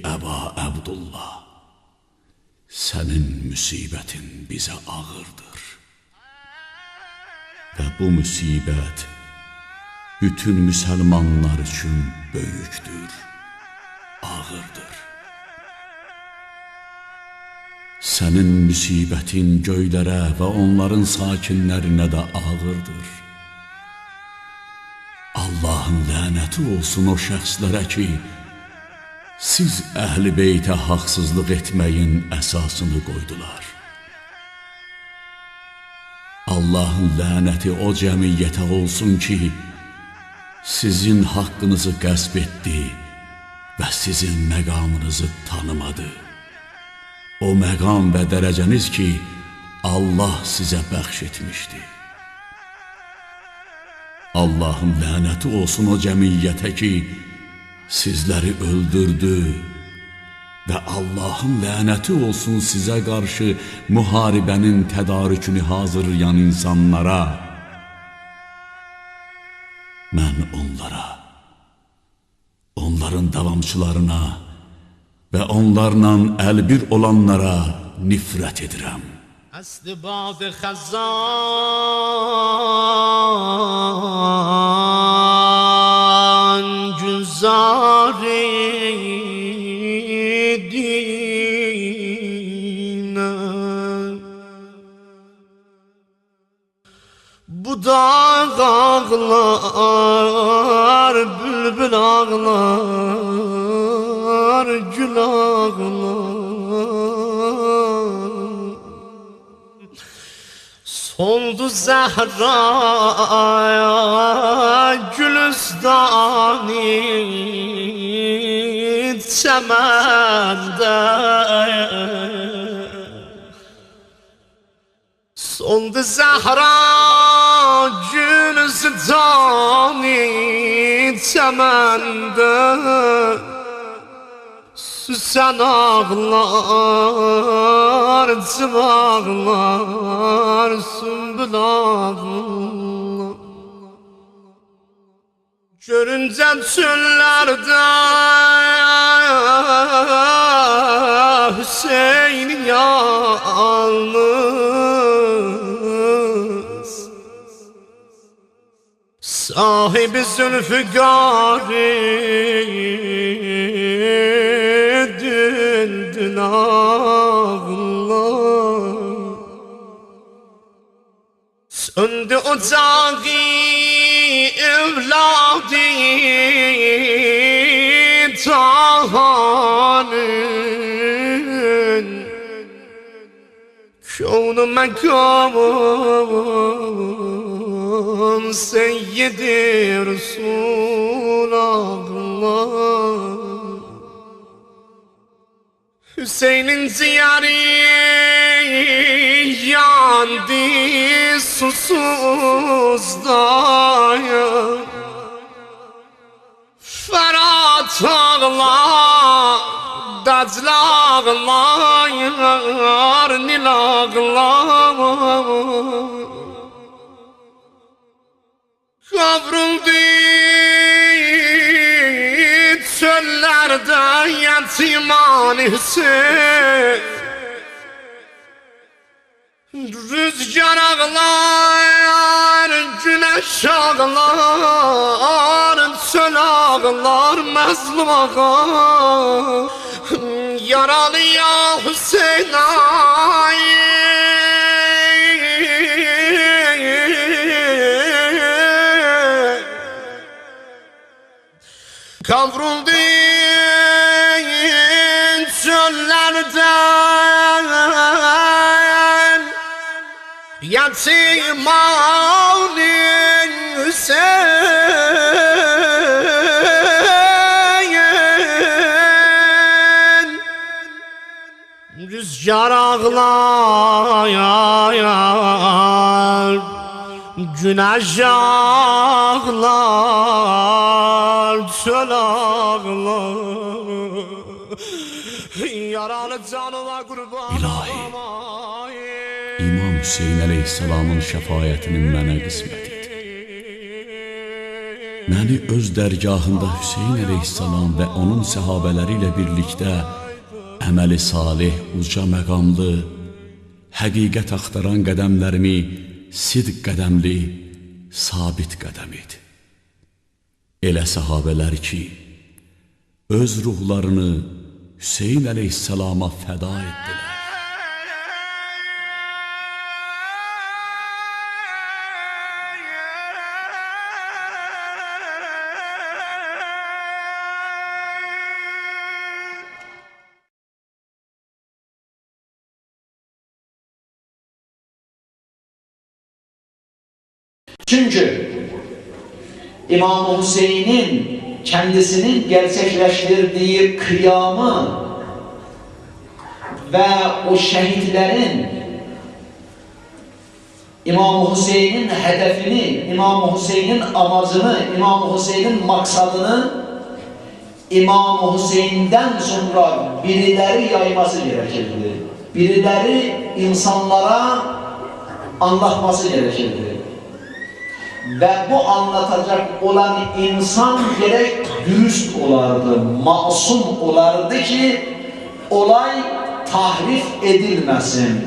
Əba Əbdullah, sənin müsibətin bizə ağırdır. Və bu müsibət bütün müsəlmanlar üçün böyükdür, ağırdır. Sənin müsibətin göylərə və onların sakinlərinə də ağırdır. Allahın lənəti olsun o şəxslərə ki, siz əhl-i beytə haqsızlıq etməyin əsasını qoydular. Allahın lənəti o cəmiyyətə olsun ki, sizin haqqınızı qəsb etdi və sizin məqamınızı tanımadı. O məqam və dərəcəniz ki, Allah sizə bəxş etmişdi. Allahın lənəti olsun o cəmiyyətə ki, sizleri öldürdü. Ve Allah'ın lənəti olsun sizə qarşı müharibənin tədarükünü hazırlayan insanlara. Mən onlara onların davamçılarına və onlarla əlbir olanlara nifrət edirəm. Əsli bazı Bu dağ ağlar, bülbül ağlar, gül ağlar. Soldu Zehra Gülüstani çemende. Soldu Zehra Gülüstani çemende Süsen ağlar, cıvağlar, sümbül ağlar. Görünce çöllerde Hüseyin yalnız صاحب الزلف قاعد عندنا صندوق تاغي بلادي تاهان كون مكان mekamın seyyidi Resulallah. Hüseyin'in ziyarı yandı susuz dayan Ferhat ağlar, Dacl ağlar, Nil Kavruldu çöllerde yatiman Hüseyin Rüzgar ağlar, güneş ağlar, çöl ağlar, məzlum ağlar. Yaralı ya Hüseyin ay Kavruldu çöllerden. Yatim ağlın Hüseyin. Rüzgar ağlayar Güneş ağlar Çöl ağlar Yaralı canıma kurban İlahi. İmam Hüseyin əleyhissalamın şəfayətinin mənə qismət et. məni öz dərgahında Hüseyn əleyhissalam və onun səhabələri ilə birlikdə əməli salih, uca məqamlı, həqiqət axtaran qədəmlərimi sidq qədəmli, sabit qədəm et. Elə səhabələr ki, öz ruhlarını Hüseyn əleyhissalama fəda etdilər. Çünkü İmam Hüseyin'in kendisinin gerçekleştirdiği kıyamı ve o şehitlerin İmam Hüseyin'in hedefini, İmam Hüseyin'in amacını, İmam Hüseyin'in maksadını İmam Hüseyin'den sonra birileri yayması gerekirdi. Birileri insanlara anlatması gerekirdi. Ve bu anlatacak olan insan gerek dürüst olardı, masum olardı ki olay tahrif edilmesin.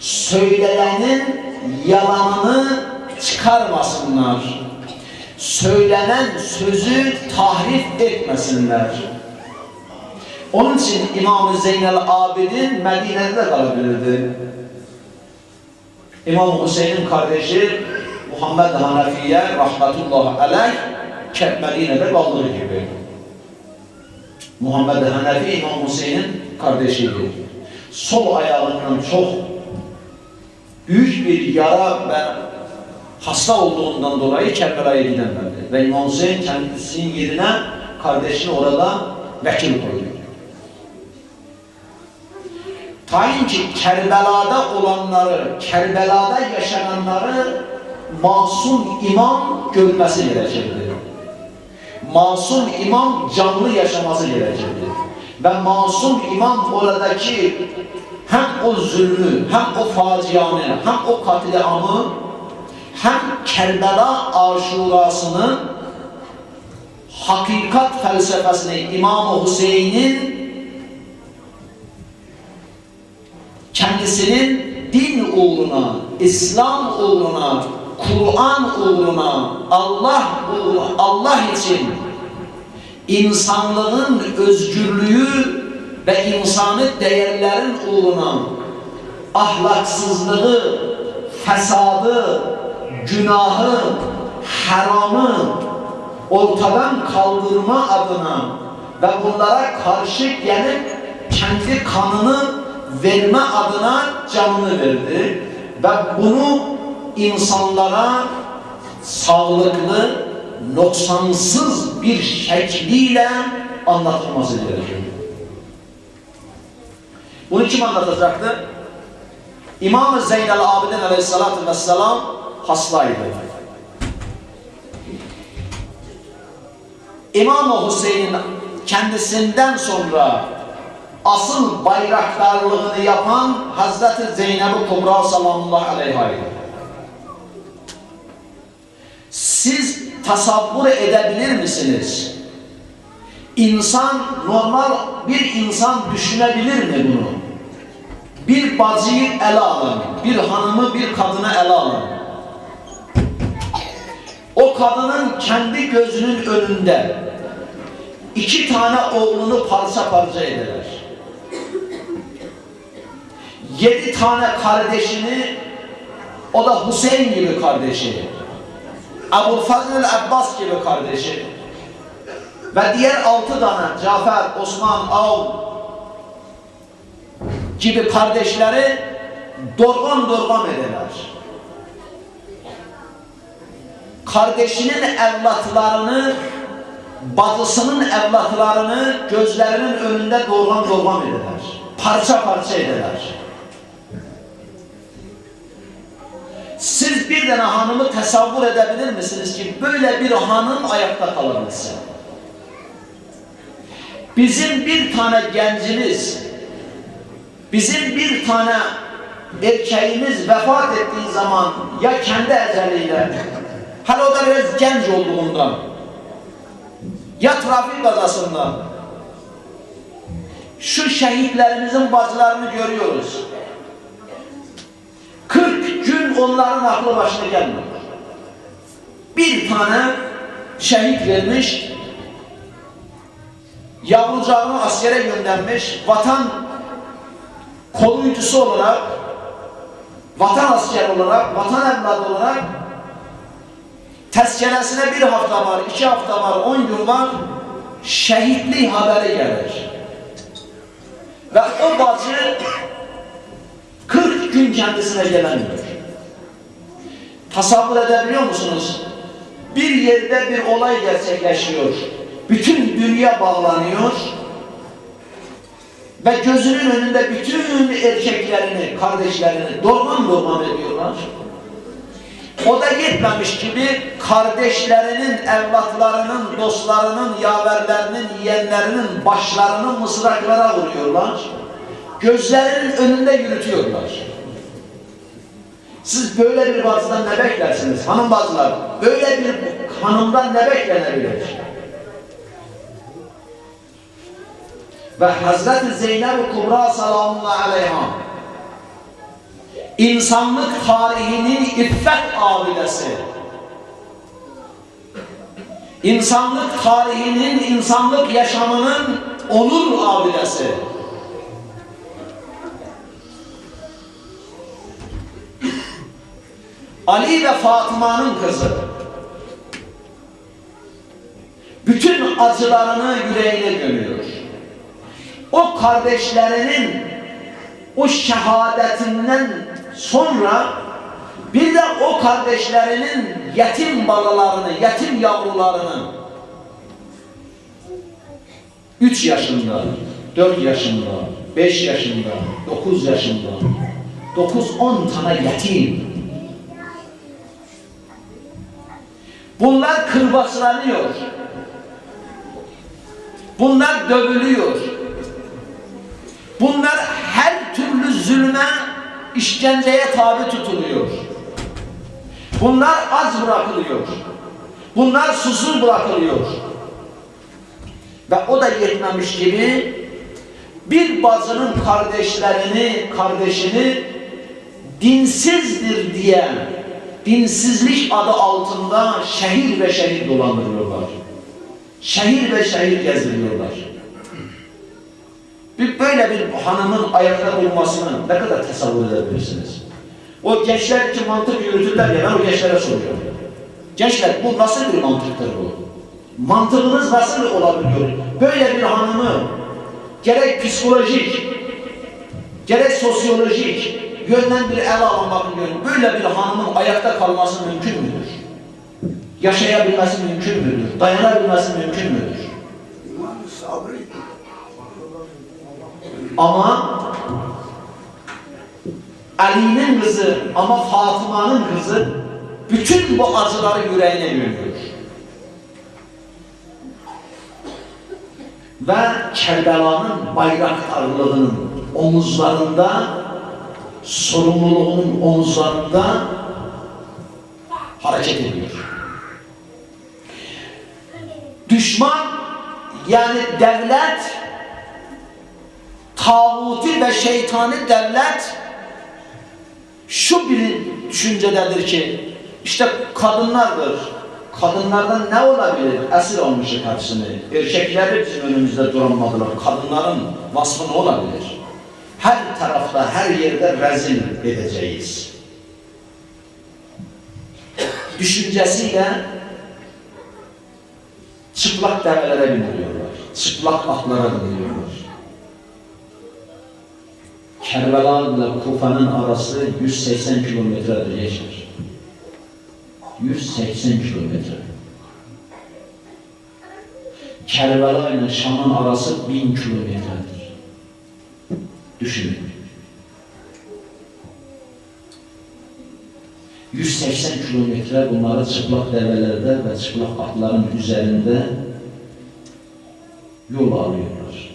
Söylenenin yalanını çıkarmasınlar. Söylenen sözü tahrif etmesinler. Onun için İmam-ı Zeynel Abidin Medine'de kalabilirdi. İmam Hüseyin'in kardeşi Muhammed Hanefiye rahmetullahi aleyh Kep Medine'de kaldığı gibi. Muhammed Hanefi İmam Hüseyin'in kardeşiydi. Sol ayağından çok büyük bir yara ve hasta olduğundan dolayı Kerbela'ya gidemedi. Ve İmam Hüseyin kendisinin yerine kardeşini orada vekil koydu. Tayin ki Kerbela'da olanları, Kerbela'da yaşananları masum imam görmesi gerekirdi. Masum imam canlı yaşaması gerekirdi. Ve masum imam oradaki hem o zulmü, hem o facianı, hem o katliamı, hem Kerbela aşurasını, hakikat felsefesini İmam-ı Hüseyin'in kendisinin din uğruna, İslam uğruna, Kur'an uğruna, Allah uğruna, Allah için insanlığın özgürlüğü ve insanı değerlerin uğruna ahlaksızlığı, fesadı, günahı, haramı ortadan kaldırma adına ve bunlara karşı gelip kendi kanını verme adına canını verdi ve bunu insanlara sağlıklı, noksansız bir şekliyle anlatılması gerekiyor. Bunu kim anlatacaktı? İmam-ı Zeynel Abidin Aleyhisselatü Vesselam hastaydı. İmam-ı Hüseyin kendisinden sonra asıl bayraktarlığını yapan Hazreti Zeynep-i Kubra sallallahu aleyhi'ydi. Siz tasavvur edebilir misiniz? İnsan, normal bir insan düşünebilir mi bunu? Bir bacıyı ele alın, bir hanımı, bir kadını ele alın. O kadının kendi gözünün önünde iki tane oğlunu parça parça ederler. Yedi tane kardeşini, o da Hüseyin gibi kardeşi, Ebu Fazıl Abbas gibi kardeşi ve diğer altı tane Cafer, Osman, Av gibi kardeşleri dorgan dorgan ederler. Kardeşinin evlatlarını, bacısının evlatlarını gözlerinin önünde dorgan dorgan ederler. Parça parça ederler. Siz bir tane hanımı tasavvur edebilir misiniz ki böyle bir hanım ayakta kalabilsin? Bizim bir tane gencimiz, bizim bir tane erkeğimiz vefat ettiği zaman ya kendi eceliyle Hele o da biraz genç olduğundan. Ya trafik kazasında. Şu şehitlerimizin bacılarını görüyoruz. 40 gün onların aklı başına gelmiyor. Bir tane şehit vermiş, yavrucağını askere göndermiş, vatan koruyucusu olarak, vatan asker olarak, vatan evladı olarak tezkeresine bir hafta var, iki hafta var, on gün var, şehitlik haberi gelir. Ve o bacı 40 gün kendisine gelemiyor. Tasavvur edebiliyor musunuz? Bir yerde bir olay gerçekleşiyor. Bütün dünya bağlanıyor. Ve gözünün önünde bütün erkeklerini, kardeşlerini dorman dorman ediyorlar. O da gitmemiş gibi kardeşlerinin, evlatlarının, dostlarının, yaverlerinin, yeğenlerinin başlarını mızraklara vuruyorlar. Gözlerinin önünde yürütüyorlar. Siz böyle bir bacıdan ne beklersiniz hanım bacılar? Böyle bir hanımdan ne beklenebilir? Ve Hazreti Zeynep Kubra salamullahi aleyha insanlık tarihinin iffet abidesi insanlık tarihinin, insanlık yaşamının onur abidesi Ali ve Fatıma'nın kızı bütün acılarını yüreğine gömüyor. O kardeşlerinin o şehadetinden sonra bir de o kardeşlerinin yetim balalarını, yetim yavrularını 3 yaşında, 4 yaşında, 5 yaşında, 9 yaşında, 9-10 tane yetim Bunlar kırbaçlanıyor. Bunlar dövülüyor. Bunlar her türlü zulme, işkenceye tabi tutuluyor. Bunlar az bırakılıyor. Bunlar susuz bırakılıyor. Ve o da yetmemiş gibi bir bacının kardeşlerini, kardeşini dinsizdir diye dinsizlik adı altında şehir ve şehir dolandırıyorlar. Şehir ve şehir gezdiriyorlar. Bir böyle bir hanımın ayakta durmasını ne kadar tasavvur edebilirsiniz? O gençler için mantık yürütürler ya ben o gençlere soruyorum. Gençler bu nasıl bir mantıktır bu? Mantığınız nasıl olabiliyor? Böyle bir hanımı gerek psikolojik, gerek sosyolojik yönden bir ele almak diyorum. Böyle bir hanımın ayakta kalması mümkün müdür? Yaşayabilmesi mümkün müdür? Dayanabilmesi mümkün müdür? Ama Ali'nin kızı ama Fatıma'nın kızı bütün bu acıları yüreğine yürüyor. Ve Kerbela'nın bayraktarlığının omuzlarında sorumluluğunun omuzlarında hareket ediyor. Düşman yani devlet tağuti ve şeytani devlet şu bir düşüncededir ki işte kadınlardır. Kadınlardan ne olabilir? Esir olmuşuz hepsini. Erkekleri bizim önümüzde duramadılar. Kadınların vasfı ne olabilir? Her tarafta, her yerde rezil edeceğiz. Düşüncesiyle çıplak develere bindiriyorlar. Çıplak atlara bindiriyorlar. Kerbela ile Kufa'nın arası 180 kilometredir Yaşar. 180 kilometre. Kerbela ile Şam'ın arası 1000 kilometredir. Düşünün. 180 kilometre bunları çıplak develerde ve çıplak atların üzerinde yol alıyorlar.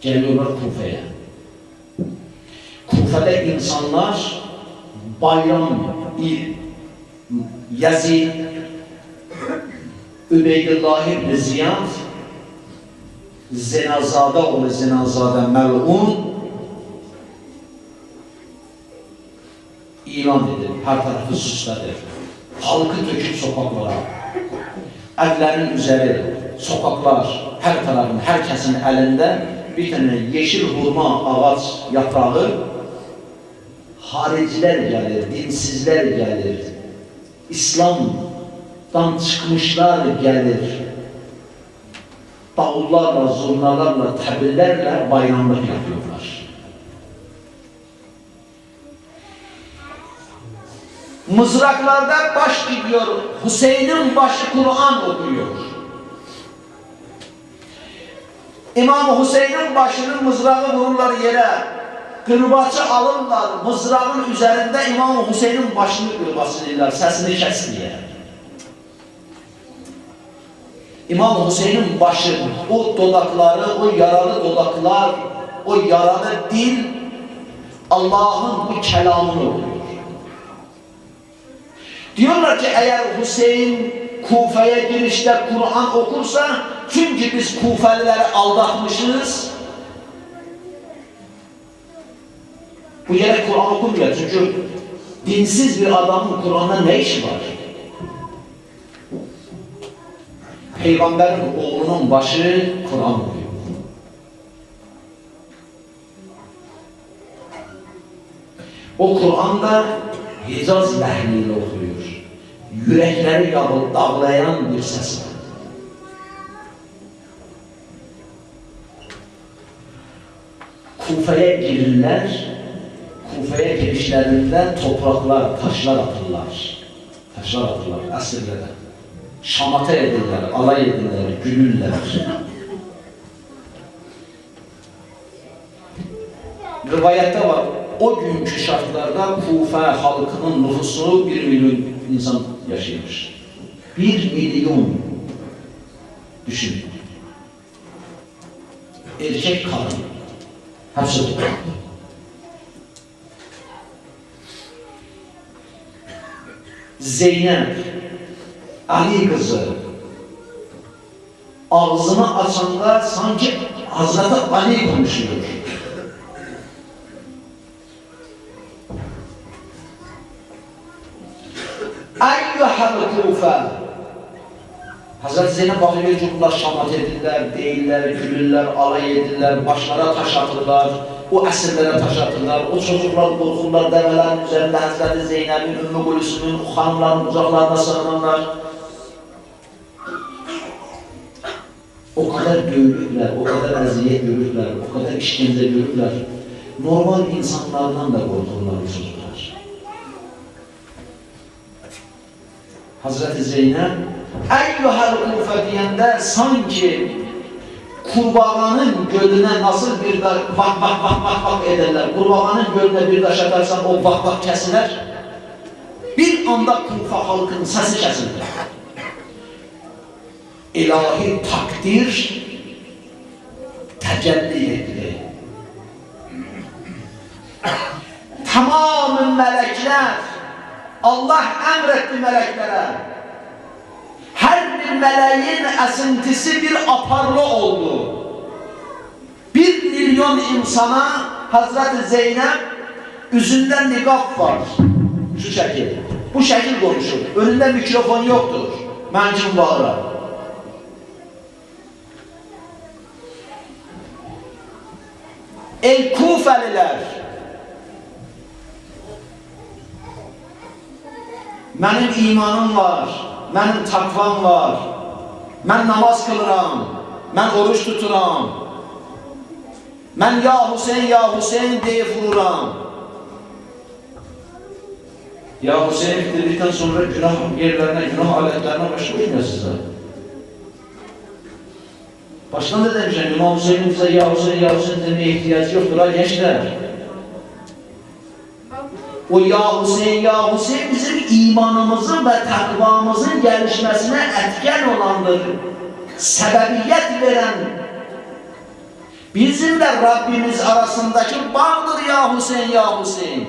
Geliyorlar Kufa'ya. Kufa'da insanlar Bayram, Yazid, Übeydullah ibn Ziyad, Zenazade oğlu Zenazade Mel'un ilan edip her tarafı süslədir. Halkı töküb sokaklara, evlerin üzeri, sokaklar, her tarafın, herkesin elinde bir tane yeşil hurma ağaç yaprağı hariciler gelir, dinsizler gelir, İslam'dan çıkmışlar gelir. Davullarla, zurnalarla, təbillərlə bayramlık yapıyorlar. Mızraklarda baş gidiyor, Hüseyin'in başı Kur'an okuyor. İmam Hüseyin'in başının mızrağı vururlar yere. Kırbaçı alırlar, mızrağın üzerinde İmam Hüseyin'in başını kırbasılırlar, sesini kes. İmam Hüseyin'in başı, o dodakları, o yaralı dodaklar, o yaralı dil Allah'ın bu kelamını okuyor. Diyorlar ki eğer Hüseyin Kufe'ye girişte Kur'an okursa çünkü biz Kufelileri aldatmışız. Bu yere Kur'an okumuyor çünkü dinsiz bir adamın Kur'an'da ne işi var? Peygamberin oğlunun başı Kur'an okuyor. O Kur'an'da Hicaz lehniyle okuyor. Yürekleri yağıl- dağlayan bir ses var. Kufe'ye girirler, Kufe'ye girişlerinde topraklar, taşlar atırlar. Taşlar atırlar, əsirlərə. Şamata edirlər, alay edirlər, gülürlər. Rivayette var, o günkü şartlarda Kufa halkının nüfusu bir milyon insan yaşamış. Bir milyon. Düşün. Erkek kadın. Hepsi. Zeynep, Ali kızı ağzını açanda sanki Hazreti Ali konuşuyor. Eyyuhel kufe Hazreti Zeynep bakıyor ki bunlar şamat edirlər, deyirlər, gülürlər, alay edirlər, başlara taş atırlar, o əsirlərə taş atırlar, o çocuklar qorxurlar, dəvələrin üzərində Hazreti Zeynəbin, Ümmü o xanımların qucaqlarına sığınırlar. O kadar dövülürler, o kadar əziyyət görürlər, o kadar işkence görürlər. Normal insanlardan da qorxurlar bu çocuklar. Hazreti Zeynep Eyyuhel Kufe diyende sanki kurbağanın gölüne nasıl bir da bak bak bak bak bak ederler. Kurbağanın gölüne bir taş atarsan o bak bak kesilir. Bir anda Kufa halkının sesi kesildi. İlahi takdir tecelli etti. Tamamı melekler Allah emretti meleklere. Her bir meleğin esintisi bir aparlı oldu. Bir milyon insana Hazreti Zeynep yüzünden nikah var. Şu şekil. Bu şekil konuşur. Önünde mikrofon yoktur. Mencun bağıra. Ey Kufeliler! Mənim imanım var, mənim takvam var, mən namaz qılıram, mən oruç tuturam, mən ya Hüseyin, ya Hüseyin deyib vururam. Ya Hüseyin bitirdikten sonra günah yerlerine, günah aletlerine başlayın size. Baştan da demişler, İmam Hüseyin'in bize ya Hüseyin, ya Hüseyin demeye ihtiyacı yoktur ha gençler. O ya Hüseyin, ya Hüseyin bizim imanımızın ve takvamızın gelişmesine etken olandır. Sebebiyet veren. Bizimle Rabbimiz arasındaki bağdır ya Hüseyin, ya Hüseyin.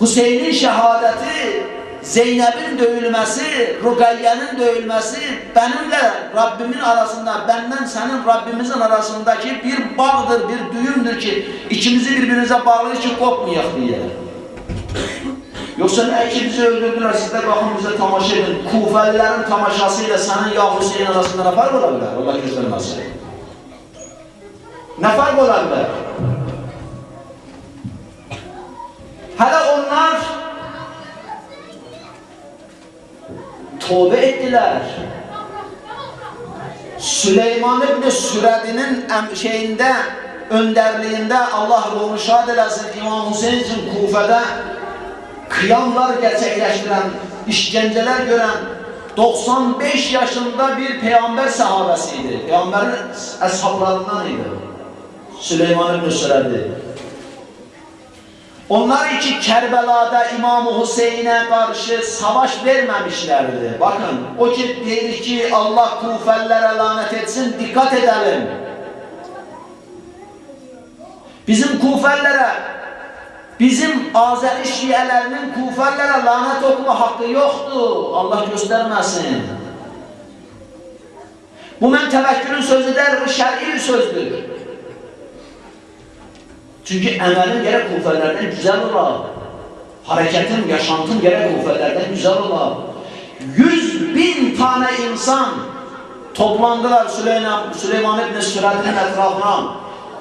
Hüseyin'in şehadeti, Zeynep'in dövülmesi, Rukayye'nin dövülmesi benimle Rabbimin arasında, benden senin Rabbimizin arasındaki bir bağdır, bir düğümdür ki ikimizi birbirinize bağlayır ki kopmayak diye. Yoksa ne ki bizi öldürdüler, siz de bakın bize tamaşa edin. Kufelilerin tamaşasıyla senin ya Hüseyin arasında ne fark olabilir? Allah göstermesin. Ne fark olabilir? Hele onlar tövbe ettiler. Süleyman İbni Süredi'nin şeyinde, önderliğinde Allah ruhunu şad eləsin İmam Hüseyin için Kufədə kıyamlar gerçekleştiren, işkenceler gören 95 yaşında bir peygamber sahabesiydi. Peygamberin eshablarından idi. Süleyman İbni Süredi. Onlar iki Kerbela'da İmam Hüseyin'e karşı savaş vermemişlerdi. Bakın o diyor ki Allah Kufellere lanet etsin dikkat edelim. Bizim Kufellere bizim Azeri Şiilerinin Kufellere lanet okuma hakkı yoktu. Allah göstermesin. Bu men tevekkülün sözü bu şer'i sözdür. Çünkü emelin gerek kufelerden güzel ola. Hareketin, yaşantın gerek kufelerden güzel ola. Yüz bin tane insan toplandılar Süleyman, Süleyman İbni Sürat'ın etrafına.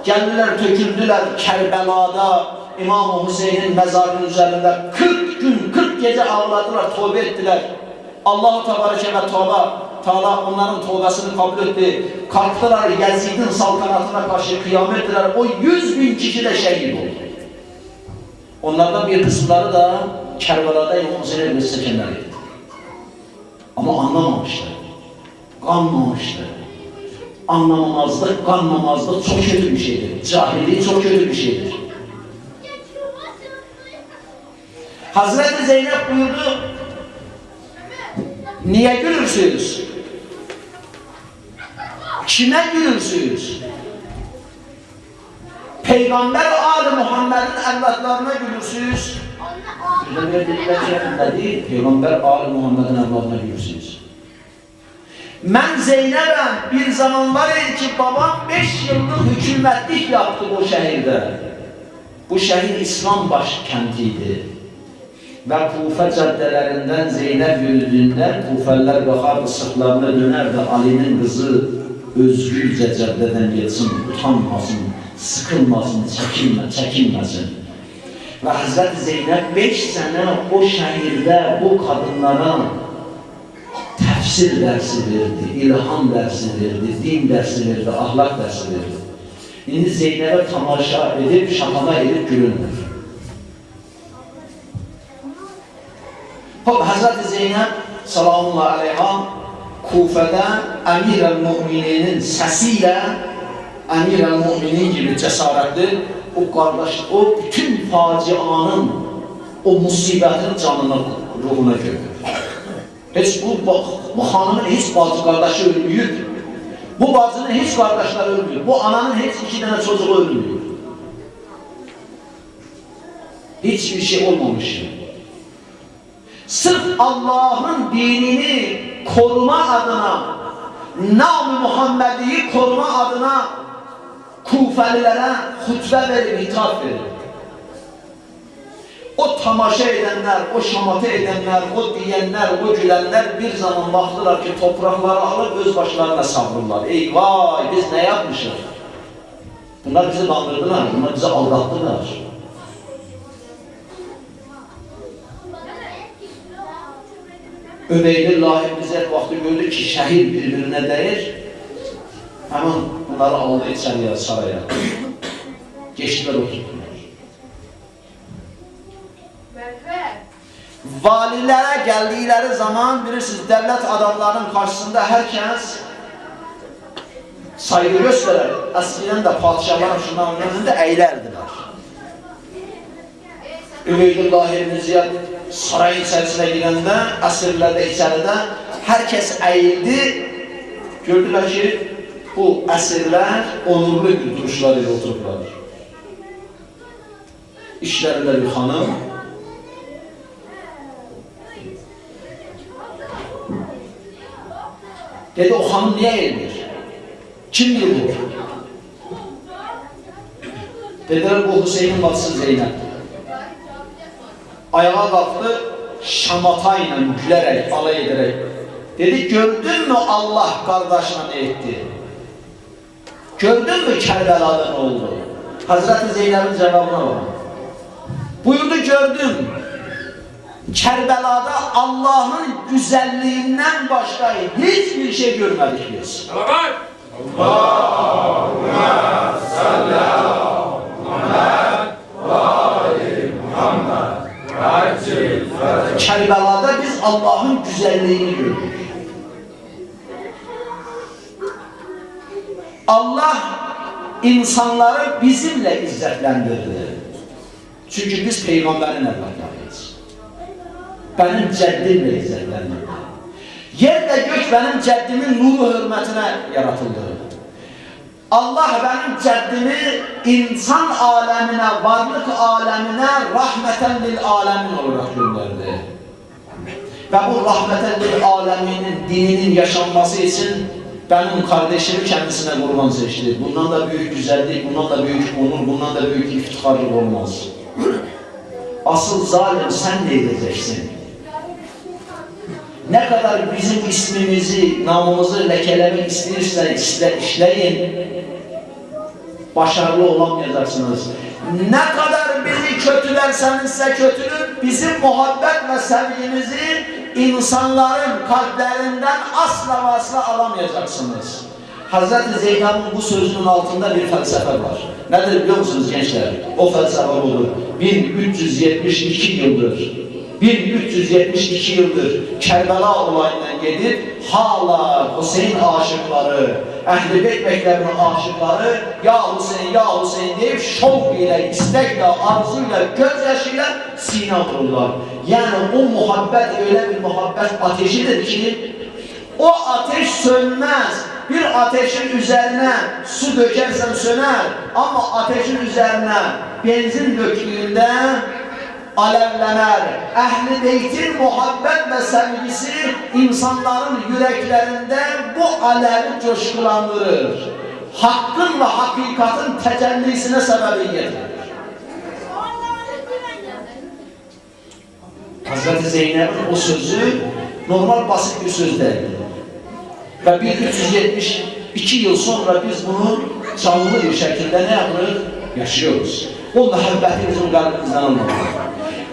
Geldiler, töküldüler Kerbela'da İmam Hüseyin'in mezarının üzerinde 40 gün, 40 gece ağladılar, tövbe ettiler. Allah-u Tebareke ve Teala Teala onların tövbesini kabul etti. Kalktılar Yazid'in saltanatına karşı kıyam ettiler. O yüz bin kişi de şehit oldu. Onlardan bir kısımları da Kerbela'da İmam Hüseyin'e meslekenleriydi. Ama anlamamışlar. Kanmamışlar. Anlamamazlık, kanmamazlık çok kötü bir şeydir. Cahilliği çok kötü bir şeydir. Hazreti Zeynep buyurdu, Niye gülürsünüz? Kime gülürsünüz? Peygamber Ali Muhammed'in evlatlarına gülürsünüz. Şeklinde değil, Peygamber Ali Muhammed'in evlatlarına gülürsünüz. Ben Zeynep'im bir zaman var ki babam beş yıllık hükümetlik yaptı bu şehirde. Bu şehir İslam başkentiydi. Ve Kufa caddelerinden Zeynep yürüdüğünde Kufeliler bakardı sırtlarına dönerdi Ali'nin kızı özgürce caddeden geçsin, utanmasın, sıkılmasın, çekinme, çekinmesin. Ve Hazreti Zeynep beş sene o şehirde bu kadınlara tefsir dersi verdi, ilham dersi verdi, din dersi verdi, ahlak dersi verdi. Şimdi Zeynep'e tamaşa edip, şakama edip gülünür. Hazreti Zeynep salamullahi aleyha Kufədə Əmir el-Mu'mininin səsiyle Əmir el-Mu'minin gibi cəsarətli o qardaş, o bütün facianın o musibətin canına, ruhuna gördü. Heç bu, bu, hanımın heç bacı qardaşı ölmüyor. Bu bacının heç qardaşları ölmüyor. Bu ananın heç iki tane çocuğu ölmüyor. Hiçbir şey olmamış. Sırf Allah'ın dinini koruma adına, nam-ı Muhammedi'yi koruma adına Kufelilere hutbe verip hitap verir. O tamaşa edenler, o şamata edenler, o diyenler, o gülenler bir zaman baktılar ki toprakları alıp öz başlarına savrullar. Eyvah biz ne yapmışız? Bunlar bizi bandırdılar, bunlar bizi aldattılar. Übeydillah ibn Zeyd vaxtı gördü ki şəhid bir-birinə dəyir. Həmin bunları aldı içəriyə, saraya. Geçdilər oturdular. Valilərə gəldikləri zaman bilirsiniz, devlet adamlarının karşısında herkes saygı göstərir. Əslində də padişahların şundan önündə əylərdilər. Übeydullah ibn Ziyad saray içərisinə girəndə, əsrlərdə içəridə hər kəs əyildi, gördülər ki, bu əsrlər onurlu duruşlar ilə oturublar. İşlərində bir xanım, Dedi, o xanım niyə elmir? Kimdir bu? Dedilər, bu Hüseynin batısı Zeynəbdir. Ayağa kalktı, şamatayla gülerek, alay ederek. Dedi gördün mü Allah kardeşine ne etti? Gördün mü Kerbela'da ne oldu? Hazreti Zeynep'in cevabına bak. Buyurdu gördüm. Kerbela'da Allah'ın güzelliğinden başka hiçbir şey görmedik biz. Kerbela'da biz Allah'ın güzelliğini gördük. Allah insanları bizimle izzetlendirdi. Çünkü biz peygamberin evlatlarıyız. Benim ceddimle izzetlendirdi. Yerle gök benim ceddimin nuru hürmetine yaratıldı. Allah benim ceddimi insan alemine, varlık alemine rahmeten lil alemin olarak gönderdi. Ve bu rahmeten lil aleminin dininin yaşanması için benim kardeşimi kendisine kurban seçti. Bundan da büyük güzellik, bundan da büyük onur, bundan da büyük iftiharlık olmaz. Asıl zalim sen edeceksin? Ne kadar bizim ismimizi, namımızı lekelemek istiyorsa işle, işleyin. Başarılı olamayacaksınız. Ne kadar bizi kötülersenizse kötülük, bizim muhabbet ve sevgimizi insanların kalplerinden asla asla alamayacaksınız. Hazreti Zeynep'in bu sözünün altında bir felsefe var. Nedir biliyor musunuz gençler? O felsefe budur. 1372 yıldır 1372 yıldır Kerbela olayından gidip hala Hüseyin aşıkları, Ehl-i Beyt mektebinin aşıkları Ya Hüseyin, Ya Hüseyin deyip şovk ile, istekle, arzuyla, gözyaşıyla sine vururlar. Yani o muhabbet öyle bir muhabbet ateşidir ki o ateş sönmez. Bir ateşin üzerine su dökersen söner ama ateşin üzerine benzin döktüğünde alevlener. Ehli beytin muhabbet ve sevgisi insanların yüreklerinde bu alevi coşkulandırır. Hakkın ve hakikatin tecellisine sebebiyet. Hazreti Zeynep'in o sözü normal basit bir söz değil. Ve 1372 yıl sonra biz bunu canlı bir şekilde ne yapıyoruz? Yaşıyoruz. O muhabbeti bizim kalbimizden almalı.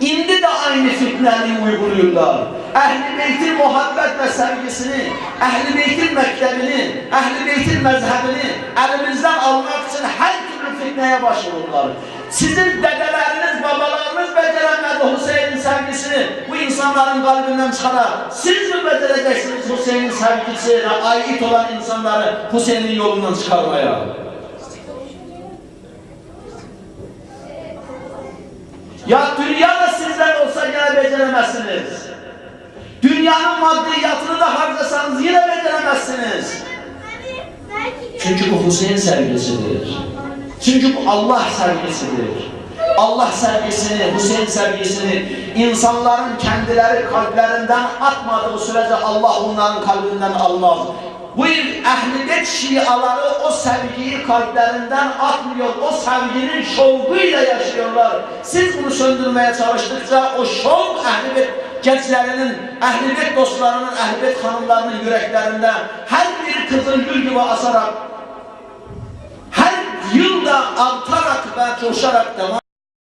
İndi de aynı fitnəni uyguluyorlar. Əhl-i Beytin muhabbet ve sevgisini, Əhl-i Beytin məktəbini, Əhl-i Beytin məzhəbini əlimizdən almaq için her türlü fitneye başvururlar. Sizin dedeleriniz, babalarınız beceremedi Hüseyin'in sevgisini bu insanların kalbinden çıkarar. Siz mi becereceksiniz Hüseyin'in sevgisine ait olan insanları Hüseyin'in yolundan çıkarmaya? Ya dünya yine beceremezsiniz. Dünyanın maddiyatını da harcasanız yine beceremezsiniz. Çünkü bu Hüseyin sevgisidir. Çünkü bu Allah sevgisidir. Allah sevgisini, Hüseyin sevgisini insanların kendileri kalplerinden atmadığı sürece Allah onların kalbinden almaz. Bu ehl-i beyt şiaları o sevgiyi kalplerinden atmıyor. O sevginin şovkuyla yaşıyorlar. Siz bunu söndürmeye çalıştıkça o şov ehl-i beyt gençlerinin, ehl-i beyt dostlarının, ehl-i beyt hanımlarının yüreklerinde her bir kızıl gül gibi asarak her yılda artarak ve coşarak devam